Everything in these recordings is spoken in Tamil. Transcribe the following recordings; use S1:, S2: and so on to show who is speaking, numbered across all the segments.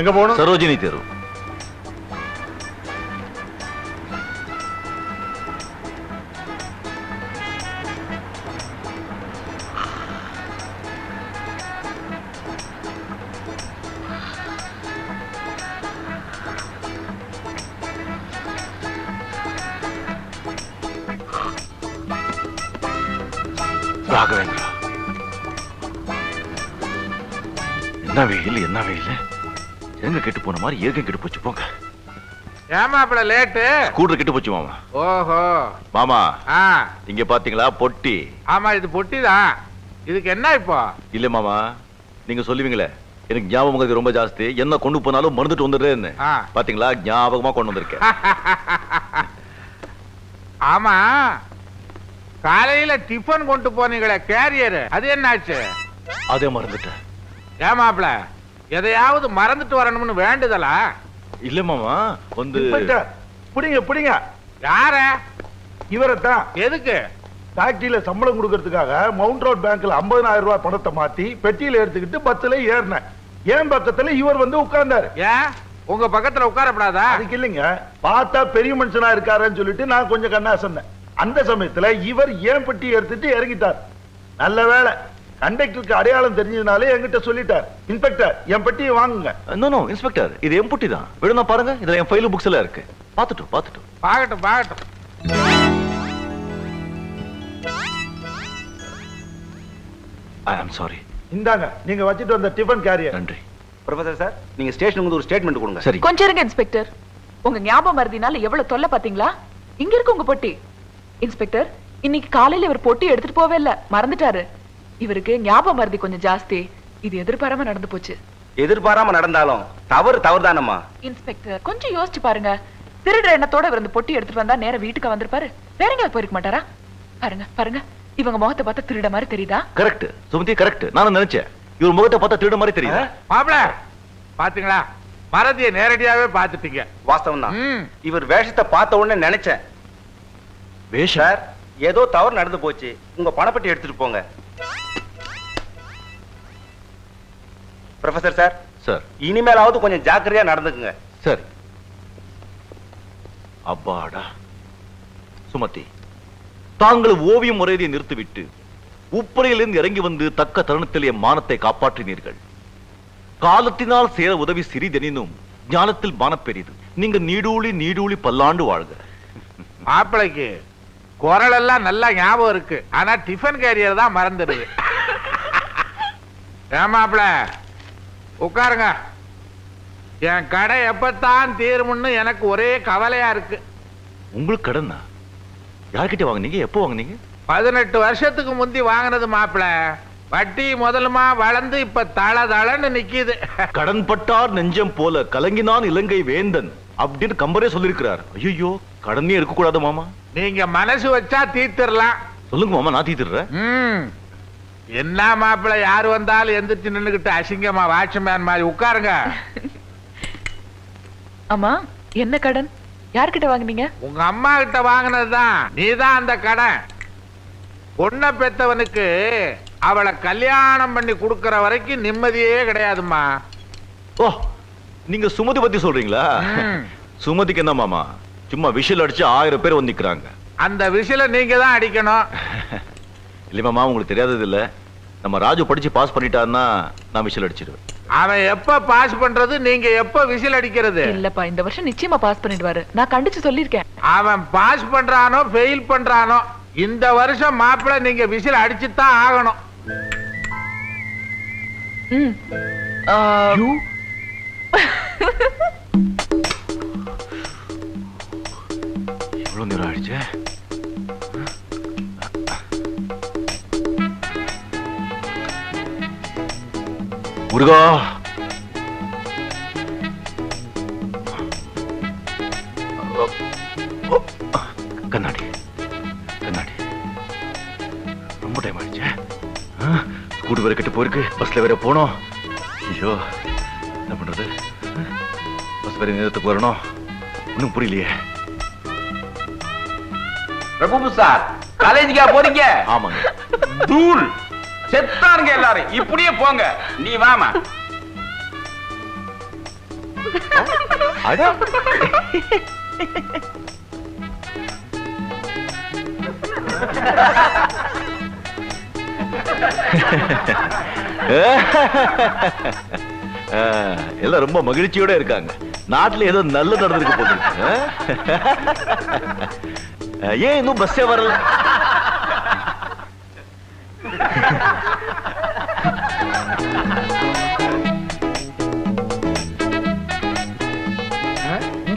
S1: எங்க போகணும்?
S2: சரோஜினி தெரு. ராகவேந்திரா. என்ன வெயில் என்ன வெயில்? எங்க கெட்டு போன மாதிரி ஏற்கம் கெட்டு போச்சு போங்க.
S3: ஏமாப்பிள லேட்டு.
S2: ஸ்கூட்டர் கெட்டு போச்சு மாமா.
S3: ஓஹோ.
S2: மாமா
S3: ஆ.
S2: இங்க பாத்தீங்களா பொட்டி?
S3: ஆமா இது பொட்டிதான் இதுக்கு என்ன இப்போ?
S2: இல்ல மாமா. நீங்க சொல்லுவீங்களே. எனக்கு ஞாபகம் ரொம்ப ஜாஸ்தி. என்ன கொண்டு போனாலும் மறந்துட்டு வந்துடுறேன்னு. பாத்தீங்களா ஞாபகமா கொண்டு வந்திருக்கேன்.
S3: ஆமா. காலையில டிஃபன் கொண்டு போனீங்களே கேரியர் அது என்னாச்சு?
S2: அதே மறந்துட்டேன்.
S3: ஏமாப்பிள. எதையாவது மறந்துட்டு வரணும்னு வேண்டுதலா?
S2: இல்ல மாமா வந்து
S1: புடிங்க புடிங்க.
S3: யார?
S1: இவரைத்தான்.
S3: எதுக்கு?
S1: ஃபேக்டரியில சம்பளம் கொடுக்கறதுக்காக மவுண்ட் ரோட் பேங்க்ல 50000 ரூபாய் பணத்தை மாத்தி பெட்டியில எடுத்துக்கிட்டு பஸ்ல ஏறினேன். என் பக்கத்துல இவர் வந்து உட்கார்ந்தாரு.
S3: ஏன் உங்க பக்கத்துல உட்காரப்படாதா?
S1: அதுக்கு இல்லைங்க. பார்த்தா பெரிய மனுஷனா இருக்காருன்னு சொல்லிட்டு நான் கொஞ்சம் கண்ணா சொன்னேன் அந்த சமயத்துல இவர் ஏன் பெட்டி எடுத்துட்டு இறங்கிட்டார். நல்ல வேளை. கண்டக்டருக்கு அடையாளம் தெரிஞ்சதுனாலே என்கிட்ட சொல்லிட்டார். இன்ஸ்பெக்டர் என் பெட்டியை வாங்குங்க.
S2: நோ நோ இன்ஸ்பெக்டர் இது என் பொட்டி தான். விடுனா பாருங்க இதுல என் ஃபைல் புக்ஸ் எல்லாம் இருக்கு. பாத்துட்டோம் பாத்துட்டோம்
S3: பாகட்டும் பாகட்டும்
S2: ஐ ஆம் சாரி
S1: இந்தாங்க நீங்க வச்சுட்டு வந்த டிஃபன் கேரியர்.
S2: நன்றி.
S4: ப்ரொஃபசர் சார் நீங்க ஸ்டேஷனுக்கு வந்து ஒரு ஸ்டேட்மெண்ட் கொடுங்க.
S2: சரி.
S5: கொஞ்சம் இருங்க இன்ஸ்பெக்டர். உங்க ஞாபகம் மருதினால எவ்வளவு தொல்லை பாத்தீங்களா இங்க இருக்கு உங்க பொட்டி. இன்ஸ்பெக்டர் இன்னைக்கு காலையில இவர் பொட்டி எடுத்துட்டு போவே இல்ல மறந்துட்டாரு. இவருக்கு ஞாபகம் மருதி கொஞ்சம் ஜாஸ்தி. இது எதிர்பாராம நடந்து போச்சு.
S4: எதிர்பாராம நடந்தாலும் தவறு தவறுதானம்மா?
S5: இன்ஸ்பெக்டர் கொஞ்சம் யோசிச்சு பாருங்க. திருடுற எண்ணத்தோட இவர் இந்த பொட்டி எடுத்துட்டு வந்தா நேரா வீட்டுக்கு வந்திருப்பாரு. வேற எங்கேயாவது போயிருக்க மாட்டாரா? பாருங்க பாருங்க. இவங்க முகத்தை பார்த்தா திருட மாதிரி தெரியுதா?
S2: கரெக்ட் சுமதி கரெக்ட் நானும் நினைச்சேன். இவர் முகத்தை பார்த்தா திருட மாதிரி தெரியுது.
S3: மாப்பிள பாத்தீங்களா? மறதியை நேரடியாவே பாத்துட்டீங்க
S4: வாஸ்தவம் தான்
S3: ம்.
S4: இவர் வேஷத்தை பார்த்த உடனே நினைச்சேன்.
S2: வேஷம்?
S4: சார் ஏதோ தவறு நடந்து போச்சு. உங்க பணப்பட்டி எடுத்துட்டு போங்க. ப்ரொஃபசர் சார்
S2: சார்
S4: இனிமேலாவது கொஞ்சம் ஜாக்கிரதையா நடந்துக்குங்க.
S2: சரி. அப்பாடா. சுமதி தாங்கள் ஓவியம் முறையதை நிறுத்திவிட்டு உப்பரையிலிருந்து இறங்கி வந்து தக்க தருணத்தில் மானத்தை காப்பாற்றினீர்கள். காலத்தினால் சேர உதவி சிறிதெனினும் ஞானத்தில் மானப் பெரிது நீங்க நீடூழி நீடூழி பல்லாண்டு வாழ்க.
S3: மாப்பிளைக்கு குரல் எல்லாம் நல்லா ஞாபகம் இருக்கு. ஆனா டிஃபன் கேரியர் தான் மறந்துடுது. ஏன் உட்காருங்க. என் கடை எப்பத்தான் தீரும்னு எனக்கு ஒரே கவலையா இருக்கு.
S2: உங்களுக்கு கடனா யார்கிட்ட வாங்குனீங்க? எப்போ வாங்குனீங்க?
S3: பதினெட்டு வருஷத்துக்கு முந்தி வாங்கினது மாப்பிள. வட்டி முதலுமா வளர்ந்து இப்ப தள தளன்னு நிக்குது.
S2: கடன் பட்டார் நெஞ்சம் போல கலங்கினான் இலங்கை வேந்தன் அப்படின்னு கம்பரே சொல்லியிருக்கிறார் ஐயோ கடனே இருக்கக்கூடாது மாமா.
S3: நீங்க மனசு வச்சா தீர்த்திடலாம்
S2: சொல்லுங்க மாமா நான் தீத்துறேன்
S3: ம். என்ன மாப்பிள யார் வந்தாலும் எந்திரிச்சு நின்னுகிட்டு அசிங்கமா வாட்ச்மேன் மாதிரி உட்காருங்க.
S5: ஆமா என்ன கடன்? யார்கிட்ட வாங்குனீங்க?
S3: உங்க அம்மா கிட்ட வாங்கினதுதான். நீதான் அந்த கடன். பொண்ணை பெத்தவனுக்கு அவளை கல்யாணம் பண்ணி கொடுக்கற வரைக்கும் நிம்மதியே கிடையாதும்மா.
S2: ஓ நீங்க சுமதி பத்தி சொல்றீங்களா. சுமதிக்கு என்ன மாமா? சும்மா விஷல் அடிச்சு ஆயிரம் பேர் வந்து நிக்கிறாங்க
S3: அந்த விசில நீங்க தான் அடிக்கணும்.
S2: இல்ல மாமா உங்களுக்கு தெரியாதது இல்ல. நம்ம ராஜு படிச்சு பாஸ் பண்ணிட்டாருன்னா நான் விஷல் அடிச்சிடுவேன்.
S3: அவன் எப்ப பாஸ் பண்றது நீங்க எப்ப விசில் அடிக்கிறது?
S5: இல்லப்பா இந்த வருஷம் நிச்சயமா பாஸ் பண்ணிடுவாரு. நான் கண்டிச்சு சொல்லிருக்கேன்
S3: அவன் பாஸ் பண்றானோ ஃபெயில் பண்றானோ இந்த வருஷம் மாப்பிள நீங்க விசில் அடிச்சுதான் ஆகணும்.
S5: ம்.
S2: எவ்வளவு நேரம் ஆயிடுச்சு. முருகா. கண்ணாடி கண்ணாடி. ரொம்ப டைம் ஆயிடுச்சு. கூடு வேற கெட்டு போயிருக்கு. பஸ்ல வேற போனோம். ஐயோ என்ன பண்றது? பஸ் வேற நேரத்துக்கு வரணும். ஒன்றும் புரியலையே.
S4: பிரபு சார்
S6: காலேஜுக்கா போறீங்க?
S2: ஆமாங்க.
S6: தூள். செத்தானுங்க எல்லாரும். இப்படியே போங்க. நீ வாமா.
S2: அட எல்லாம் ரொம்ப மகிழ்ச்சியோட இருக்காங்க. நாட்டுல ஏதோ நல்லது நடந்திருக்கு போகுது ஏன் இன்னும் பஸ்ஸே வரல?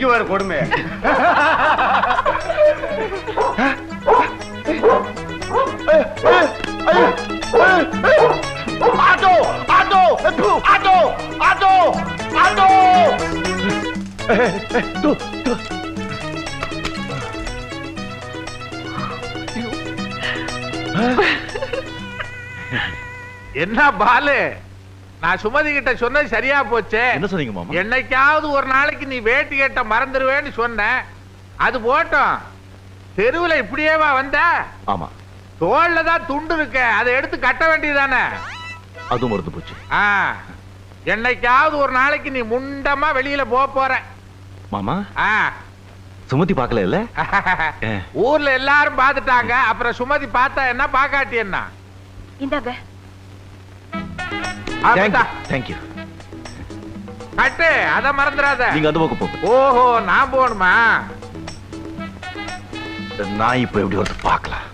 S1: இங்க வர கொடுமை auto auto auto auto auto
S3: என்ன பாலு? நான் சுமதி கிட்ட சொன்னது சரியா போச்சே?
S2: என்ன சொன்னீங்க மாமா?
S3: என்னைக்காவது ஒரு நாளைக்கு நீ வேட்டி கேட்ட மறந்துடுவேன்னு சொன்னேன் அது போட்டோம். தெருவுல இப்படியேவா வந்த?
S2: ஆமா.
S3: தோல்ல தான் துண்டு இருக்க. அதை எடுத்து கட்ட வேண்டியதானே
S2: அதுவும் மறந்து போச்சு.
S3: ஆ. என்னைக்காவது ஒரு நாளைக்கு நீ முண்டமா வெளியில போக போற.
S2: மாமா?
S3: ஆ.
S2: சுமதி பார்க்கல இல்ல.
S3: ஊர்ல எல்லாரும் பார்த்துட்டாங்க. அப்புறம் சுமதி பார்த்தா என்ன? பாக்காட்டி என்ன?
S5: இந்தாங்க.
S2: தேங்க்யூ
S3: கட்டு அத மறந்துடாத.
S2: நீங்க அந்த பக்கம் போங்க.
S3: ஓஹோ நான் போகணுமா?
S2: இந்த நாய் இப்ப எப்படி வருது பார்க்கலாம்?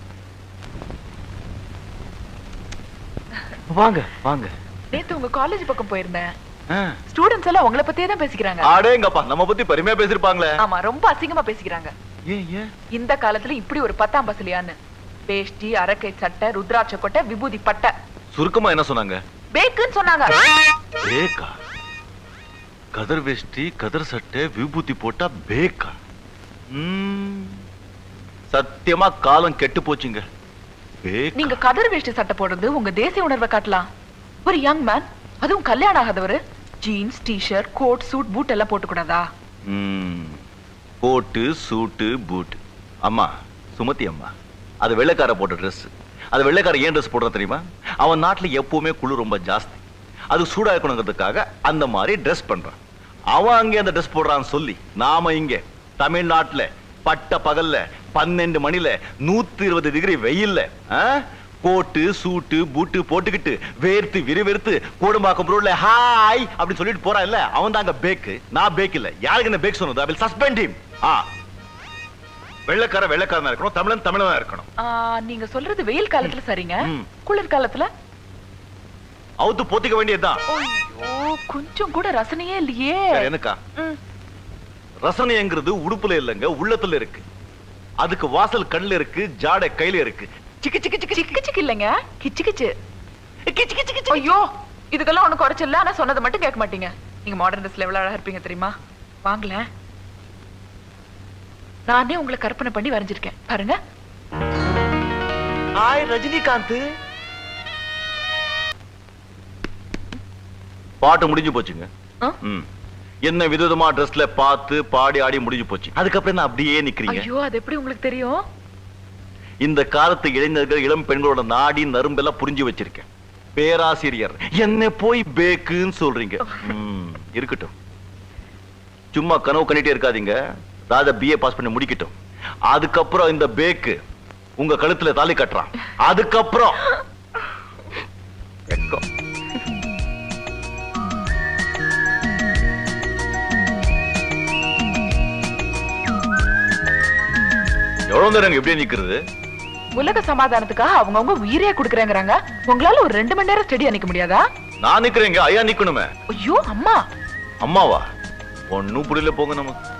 S2: வாங்க வாங்க.
S5: நேத்து உங்க காலேஜ் பக்கம் போயிருந்தேன். ஸ்டூடெண்ட்ஸ் எல்லாம் உங்களை பத்தியே தான் பேசிக்கிறாங்க.
S2: அடேங்கப்பா நம்ம பத்தி பெருமையா பேசிருப்பாங்களே
S5: ஆமா ரொம்ப அசிங்கமா பேசிக்கிறாங்க. இந்த காலத்துல இப்படி ஒரு பத்தாம் பசலியான்னு வேஷ்டி அரக்கை சட்டை ருத்ராட்ச கொட்டை விபூதி பட்டை.
S2: சுருக்கமா என்ன சொன்னாங்க?
S5: பேக்குன்னு சொன்னாங்க.
S2: பேக்கா? கதர் வேஷ்டி கதர் சட்டை விபூதி போட்டா பேக்கா. சத்தியமா காலம் கெட்டு போச்சுங்க.
S5: நீங்க கதர் வேஷ்டி சட்டை போடுறது உங்க தேசிய உணர்வை காட்டலாம். ஒரு யங் மேன் அதுவும் கல்யாணம் ஆகாதவரு jeans T shirt coat suit boot எல்லாம் போட்டு கூடாதா
S2: ம். கோட்டு சூட்டு பூட் அம்மா சுமதி அம்மா அது வெள்ளைக்கார போட்ட Dress. அது வெள்ளைக்காரன் ஏன் ட்ரெஸ் போடுற தெரியுமா? அவன் நாட்டில் எப்பவுமே குளிர் ரொம்ப ஜாஸ்தி. அது சூடாக இருக்கணுங்கிறதுக்காக அந்த மாதிரி ட்ரெஸ் பண்ணுறான் அவன் அங்கே அந்த ட்ரெஸ் போடுறான்னு சொல்லி நாம இங்கே தமிழ்நாட்டில் பட்ட பகல்ல பன்னெண்டு மணில நூத்தி இருபது டிகிரி வெயில்ல ஆ? கோட்டு சூட்டு பூட்டு போட்டுக்கிட்டு வேர்த்து விறுவிறுத்து கோடும்பாக்கம் ரோட்ல ஹாய் அப்படின்னு சொல்லிட்டு போறா இல்ல அவன் தாங்க பேக்கு நான் பேக் இல்ல. யாருக்கு என்ன பேக் சொன்னது ஐ வில் சஸ்பெண்ட் ஹிம் ஆ. வெள்ளைக்கார வெள்ளைக்காரனா இருக்கணும் தமிழன் தமிழனா இருக்கணும்.
S5: நீங்க சொல்றது வெயில் காலத்துல சரிங்க. குளிர் காலத்துல?
S2: அவுத்து போத்திக்க வேண்டியதுதான்
S5: ஐயோ கொஞ்சம் கூட ரசனையே இல்லையே.
S2: எனக்கா. ரசனைங்கிறது உடுப்புல இல்லைங்க உள்ளத்துல இருக்கு. அதுக்கு வாசல் கண்ணுல இருக்கு ஜாடை கையில இருக்கு. சிக்கு சிக்கு சிக்கு
S5: சிக்கு. சிக்கு இல்லைங்க. கிச்சு கிச்சு.
S2: கிச்சு கிச்சு கிச்சு.
S5: ஐயோ இதுக்கெல்லாம் ஒண்ணு குறைச்சல ஆனா சொன்னதை மட்டும் கேட்க மாட்டீங்க. நீங்க மாடர்ன் ட்ரெஸ்ல எவ்வளவு அழகா இருப்பீங்க தெரியுமா? வாங்கல நானே உங்களை கற்பனை பண்ணி வரைஞ்சிருக்கேன். பாருங்க.
S2: ஹாய் ரஜினிகாந்த். பாட்டு முடிஞ்சு போச்சுங்க. என்ன விதவிதமா ட்ரெஸ்ல பார்த்து பாடி ஆடி முடிஞ்சு போச்சு. அதுக்கப்புறம் என்ன அப்படியே நிக்கிறீங்க?
S5: ஐயோ அது எப்படி உங்களுக்கு தெரியும்?
S2: இந்த காலத்து இளைஞர்கள் இளம் பெண்களோட நாடி நரும்பெல்லாம் புரிஞ்சு வச்சிருக்கேன். பேராசிரியர். என்ன போய் பேக்குன்னு சொல்றீங்க. ம், இருக்கட்டும். சும்மா கனவு கண்டிட்டே இருக்காதீங்க. ராஜா பிஏ பாஸ் பண்ணி முடிக்கட்டும். அதுக்கப்புறம் இந்த பேக்கு உங்க கழுத்துல தாலி கட்டுறான். அதுக்கப்புறம். எவ்வளவு நேரம் எப்படியே நிக்கிறது?
S5: உலக சமாதானத்துக்காக அவங்கவங்க உயிரே கொடுக்குறேங்கிறாங்க. உங்களால ஒரு ரெண்டு மணி நேரம் ஸ்டெடியா நிக்க முடியாதா?
S2: நான் நிக்கிறேங்க ஐயா நிக்கணுமே.
S5: ஐயோ அம்மா.
S2: அம்மாவா? ஒன்னும் புரியல போங்க நமக்கு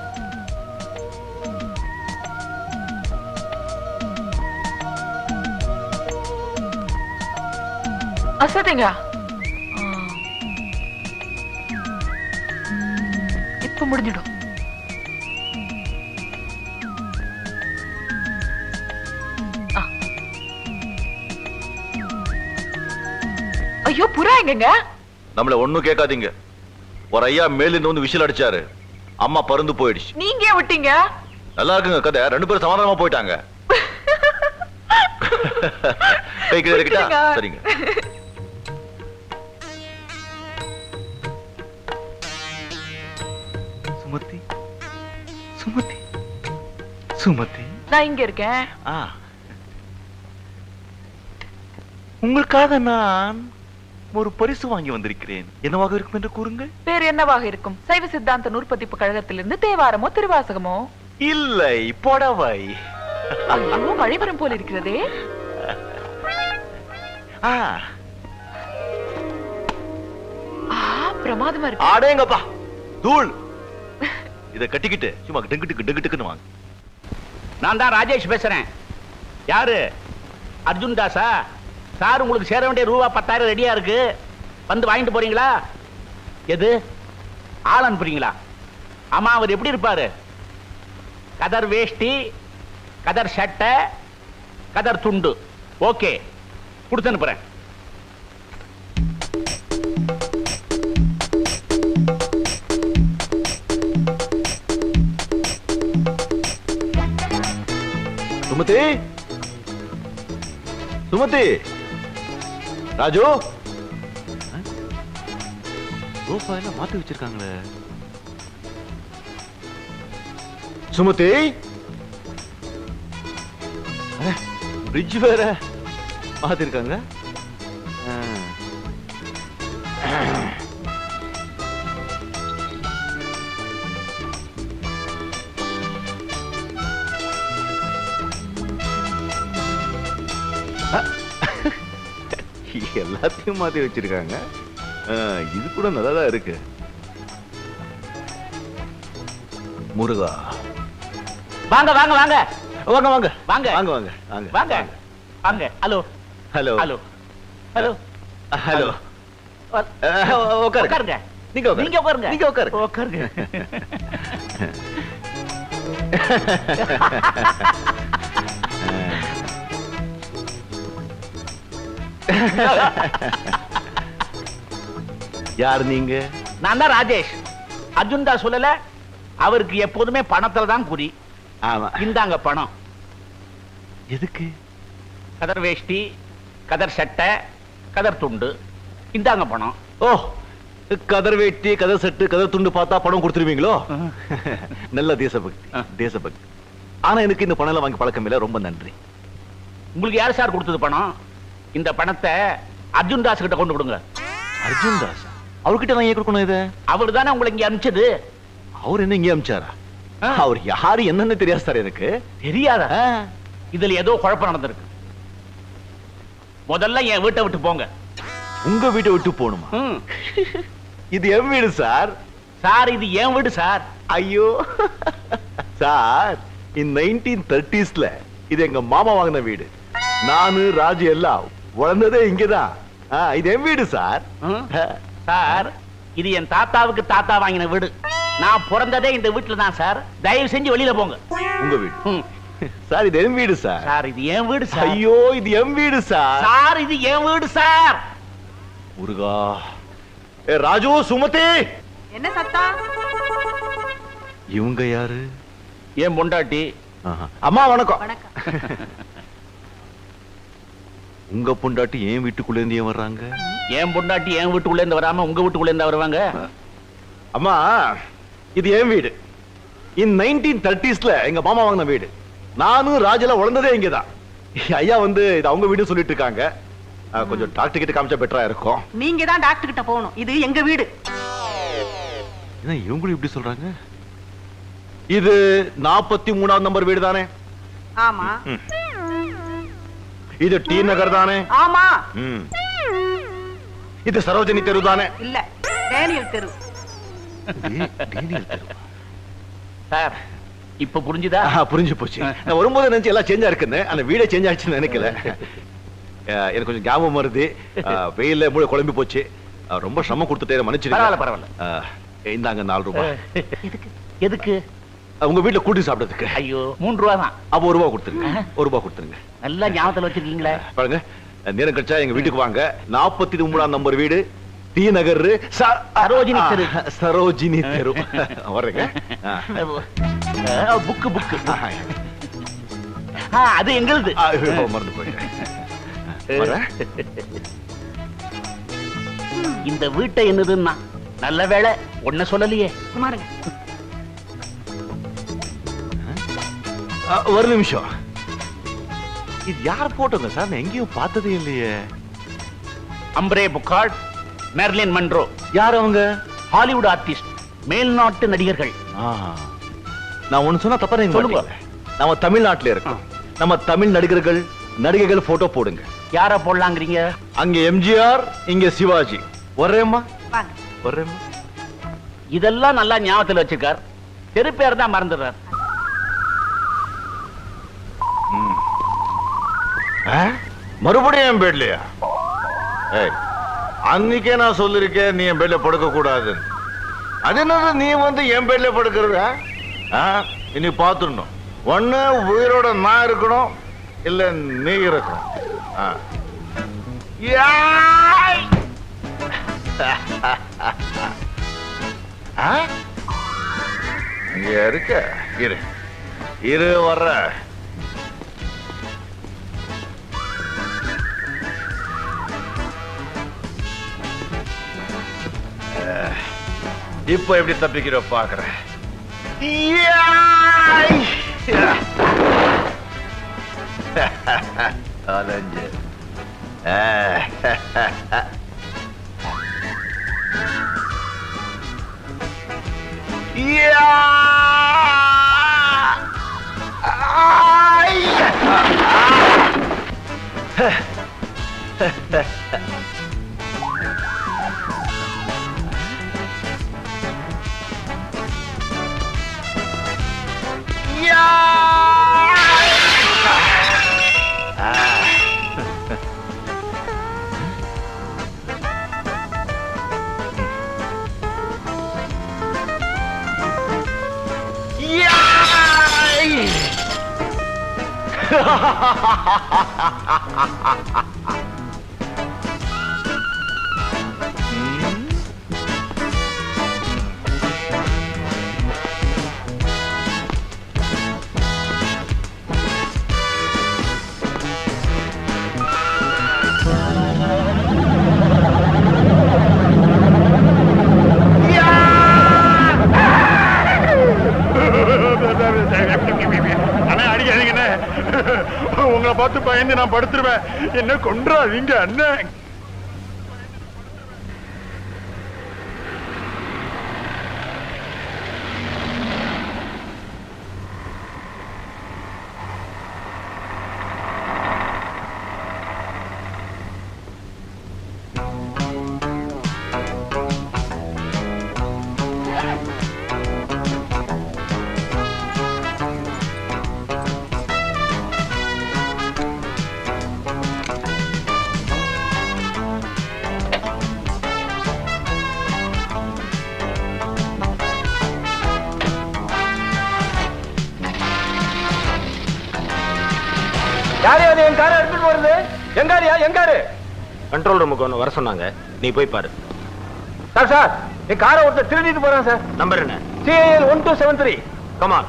S5: அசதிங்க இப்ப முடிஞ்சிடும். ஐயோ புறா எங்கங்க?
S2: நம்மள ஒண்ணும் கேட்காதீங்க. ஒரு ஐயா மேலிருந்து வந்து விசில் அடிச்சாரு. அம்மா பறந்து போயிடுச்சு.
S5: நீங்க விட்டீங்க?
S2: நல்லா இருக்குங்க கதை. ரெண்டு பேரும் சமாதானமா போயிட்டாங்க. சரிங்க. சுமதி. சுமதி.
S5: நான் இங்க இருக்கேன்.
S2: உங்களுக்காக நான் ஒரு பரிசு வாங்கி வந்திருக்கிறேன். என்னவாக இருக்கும் என்று கூறுங்கள்.
S5: பேர் என்னவாக இருக்கும்? சைவ சித்தாந்த நூற்பதிப்பு கழகத்திலிருந்து தேவாரமோ திருவாசகமோ?
S2: இல்லை புடவை.
S5: ஐயோ மழை வரும் போல இருக்கிறதே. பிரமாதமா இருக்கு.
S2: ஆடேங்கப்பா தூள். இத கட்டிக்கிட்டு சும்மா டெங்குட்டுக்கு டெங்குட்டுக்குன்னு வாங்க.
S7: நான் தான் ராஜேஷ் பேசுறேன். யாரு? அர்ஜுன் தாஸா? சார் உங்களுக்கு சேர வேண்டிய ரூபா பத்தாயிரம் ரெடியா இருக்கு. வந்து வாங்கிட்டு போறீங்களா? எது? ஆள் அனுப்புறீங்களா ஆமா அவர் எப்படி இருப்பாரு? கதர் வேஷ்டி கதர் சட்டை கதர் துண்டு. ஓகே கொடுத்து அனுப்புறேன்.
S2: சுமதி? சுமதி? ராஜு? எல்லாம் மாத்தி வச்சிருக்காங்களே. சுமதி? பிரிட்ஜ் வேற மாத்திருக்காங்க. எல்லாத்தையும் மாத்தி வச்சிருக்காங்க. இது கூட நல்லா தான் இருக்கு. முருகா.
S7: வாங்க வாங்க வாங்க.
S2: வாங்க வாங்க.
S7: வாங்க.
S2: வாங்க வாங்க வாங்க.
S7: வாங்க. வாங்க. Hello.
S2: Hello.
S7: Hello. Hello.
S2: Hello. உட்காருங்க நீங்க.
S7: நீங்க உட்காருங்க
S2: நீங்க உட்காருங்க
S7: உட்காருங்க
S2: யார் நீங்க?
S7: நான் தான் ராஜேஷ். அர்ஜுன் சொல்லல அவருக்கு எப்போதுமே பணத்துல தான் குறி.
S2: ஆமா.
S7: இந்தாங்க பணம்.
S2: எதுக்கு?
S7: கதர் வேஷ்டி கதர் சட்டை கதர் துண்டு. இந்தாங்க பணம்.
S2: ஓ கதர் வேட்டி கதர் செட்டு கதர் துண்டு பார்த்தா பணம் கொடுத்துருவீங்களோ? நல்ல தேசபக்தி. தேசபக்தி. ஆனா எனக்கு இந்த பணம் எல்லாம் வாங்கி பழக்கம் இல்ல. ரொம்ப நன்றி.
S7: உங்களுக்கு யார் சார் கொடுத்தது பணம்? இந்த பணத்தை அர்ஜுன் தாஸ் கிட்ட கொண்டு கொடுங்க.
S2: அர்ஜுன் தாஸ்? அவர்கிட்ட நான் ஏன் கொடுக்கணும் இதை?
S7: அவர் தானே உங்களை இங்க அனுப்பிச்சது.
S2: அவர் என்ன இங்கே அமிச்சாரா
S7: ஆ.
S2: அவர் யாரு என்னன்னு தெரியாது சார் எனக்கு.
S7: தெரியாதா. இதுல ஏதோ குழப்பம் நடந்திருக்கு. முதல்ல என் வீட்டை விட்டு போங்க.
S2: உங்க வீட்டை விட்டு போகணுமா. இது என் வீடு சார்.
S7: சார் இது என் வீடு சார்.
S2: ஐயோ. சார் இந்த நைன்டீன் தேர்ட்டிஸ்ல இது எங்க மாமா வாங்கின வீடு. நானு ராஜு எல்லாம் வளர்ந்ததே இங்கதான். இது என் வீடு சார்.
S7: சார் இது என் தாத்தாவுக்கு தாத்தா வாங்கின வீடு. நான் பிறந்ததே இந்த வீட்டுல தான் சார். தயவு செஞ்சு வெளியில போங்க.
S2: உங்க வீடு. சார் இது என் வீடு சார்.
S7: சார் இது என் வீடு சார்.
S2: ஐயோ இது என் வீடு சார்.
S7: சார் இது என் வீடு சார்.
S2: முருகா. ஏ ராஜு சுமதி.
S8: என்ன சத்தம்
S2: இவங்க யாரு?
S7: என் பொண்டாட்டி.
S2: அம்மா வணக்கம்.
S8: வணக்கம்.
S2: உங்க பொண்டாட்டி ஏன் வீட்டுக்குள்ள இருந்து ஏன் வர்றாங்க?
S7: என் பொண்டாட்டி என் வீட்டுக்குள்ள இருந்து வராம உங்க வீட்டுக்குள்ள இருந்து வருவாங்க?
S2: அம்மா இது என் வீடு. இன் நைன்டீன் தேர்ட்டிஸ்ல எங்க மாமா வாங்கின வீடு. நானும் ராஜல வளர்ந்ததே இங்கதான். ஐயா வந்து இது அவங்க வீடு சொல்லிட்டு இருக்காங்க. கொஞ்சம் டாக்டர் கிட்ட காமிச்சா பெட்டரா இருக்கும்.
S8: நீங்க தான் டாக்டர் கிட்ட போகணும். இது எங்க வீடு.
S2: என்ன இவங்களும் இப்படி சொல்றாங்க? இது நாற்பத்தி மூணாவது நம்பர் வீடு தானே
S8: ஆமா
S2: இது டி நகர் தானே?
S8: ஆமா.
S2: இது சரோஜினி தெரு தானே?
S8: இல்ல டேனியல் தெரு?
S7: சார் இப்ப புரிஞ்சுதா?
S2: புரிஞ்சு போச்சு. நான் வரும்போது நினைச்சு எல்லாம் சேஞ்சா இருக்குன்னு அந்த வீடே சேஞ்ச் ஆயிடுச்சுன்னு நினைக்கல. எனக்கு கொஞ்சம் ஞாபகம் வருது. வெயில்ல மூளை குழம்பி போச்சு. ரொம்ப சிரமம் கொடுத்துட்டே மன்னிச்சிருங்க
S7: பரவாயில்ல,
S2: இந்தாங்க நாலு ரூபாய்.
S7: எதுக்கு?
S2: உங்க வீட்டுல கூட்டி சாப்பிட்டதுக்கு
S7: ஐயோ மூணு ரூபா தான்.
S2: அப்ப ஒரு ரூபா கொடுத்துருங்க. ஒரு ரூபா கொடுத்துருங்க.
S7: நல்லா ஞாபகத்துல வச்சிருக்கீங்களே.
S2: பாருங்க. நேரம் கழிச்சா எங்க வீட்டுக்கு வாங்க. நாற்பத்தி மூணாம் நம்பர் வீடு. டி நகர்
S7: சரோஜினி தெரு.
S2: சரோஜினி தெரு. வர்றேங்க.
S7: புக்கு புக்கு
S2: ஆஹா.
S7: ஆ, அது எங்களுது.
S9: மறந்து போயிட்டேன்.
S7: இந்த வீட்டை என்னதுன்னா நல்ல வேளை ஒன்ன சொல்லலையே.
S8: குமாருங்க
S9: ஒரு நிமிஷம். இது யார் போட்டோங்க சார்? நான் எங்கேயும் பார்த்ததே இல்லையே.
S7: அம்ரே புக்கார்ட் மெர்லின் மன்ரோ
S9: யார் அவங்க?
S7: ஹாலிவுட் ஆர்டிஸ்ட் மேல்நாட்டு நடிகர்கள்.
S9: நான் ஒண்ணு சொன்னா தப்பா நீங்க
S7: சொல்லுங்க.
S9: நம்ம தமிழ்நாட்டுல இருக்கோம் நம்ம தமிழ் நடிகர்கள் நடிகைகள் போட்டோ போடுங்க.
S7: யார போடலாங்கிறீங்க?
S9: அங்க எம்ஜிஆர் இங்க சிவாஜி. ஒரேம்மா?
S8: வாங்க.
S9: ஒரேம்மா?
S7: இதெல்லாம் நல்லா ஞாபகத்துல வச்சிருக்கார். தெரு பேர் தான் மறந்துடுறார்.
S2: மறுபடியும் என் பேட்லையா? ஏய் அன்னைக்கே நான் சொல்லிருக்கேன் நீ என் பெட்ல படுக்க கூடாது அது என்னது நீ வந்து என் பெட்ல படுக்கிறத? ஆ? இனி பார்த்துடணும் ஒன்று உயிரோட நான் இருக்கணும். இல்ல நீ இருக்கணும். ஆ. இங்க இருக்க. இரு. இரு வர்ற. இப்போ எப்படி தப்பிக்கிற பாக்குறேன் அலைஞ்சு 哈哈哈哈哈哈
S6: 哈哈哈哈哈 என்ன கொன்றாதீங்க அண்ணன்
S10: கண்ட்ரோல் ரூமுக்கு ஒன்று வர சொன்னாங்க. நீ போய் பாரு.
S6: சார் சார் என் காரை ஒருத்தர் திருடிட்டு போறான் சார்.
S10: நம்பர் என்ன?
S6: CAL one two seven three
S10: come on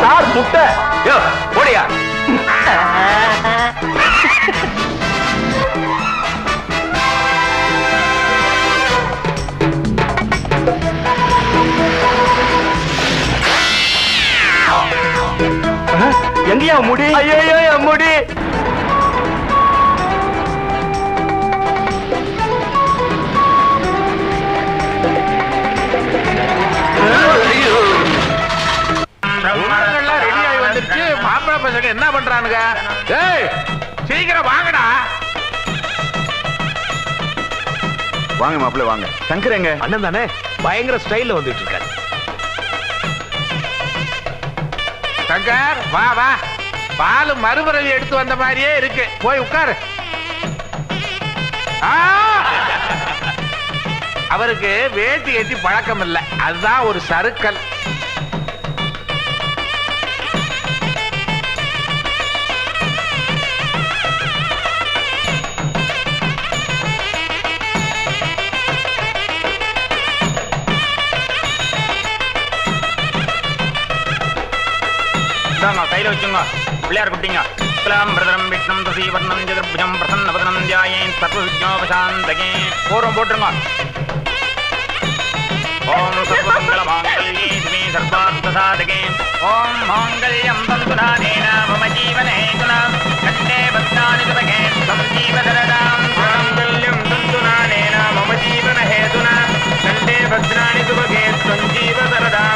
S2: sir முட்டை யோ, ஓடியா எங்கயா முடி? ஐயோ என் முடி.
S3: பசங்க என்ன பண்றானுங்க? ஏய் சீக்கிரம் வாங்கடா.
S2: வாங்க மாப்பிள்ள வாங்க. சங்கர் எங்க?
S10: அண்ணன் தானே? பயங்கர ஸ்டைல்ல வந்துட்டு இருக்காரு.
S3: சங்கர் வா வா. பால் மறுபறவை எடுத்து வந்த மாதிரியே இருக்கு. போய் உட்காரு. அவருக்கு வேட்டி எட்டி பழக்கம் இல்லை அதுதான் ஒரு சறுக்கல்.
S4: பிரம்ம பிள்ளையார் குட்டிங்க துலாம் பிரதரம் விஷ்ணம் துசி வர்ணம் ஜெகர்புஜம் பிரசன்ன வதனம் தியாயேன் சர்வ விஜ்ஞோபசாந்தகே பூர்வம் போட்டுருங்க ஓம் சர்வமங்கள மாங்கல்யே துமே சர்வார்த்த சாதகே ஓம் மாங்கல்யம் தந்துநாதேன மம ஜீவனே துலாம் கண்டே பத்னானி சுபகே தம் ஜீவதரதாம் மாங்கல்யம் தந்துநாதேன மம ஜீவன ஹேதுனா கண்டே பத்னானி சுபகே தம்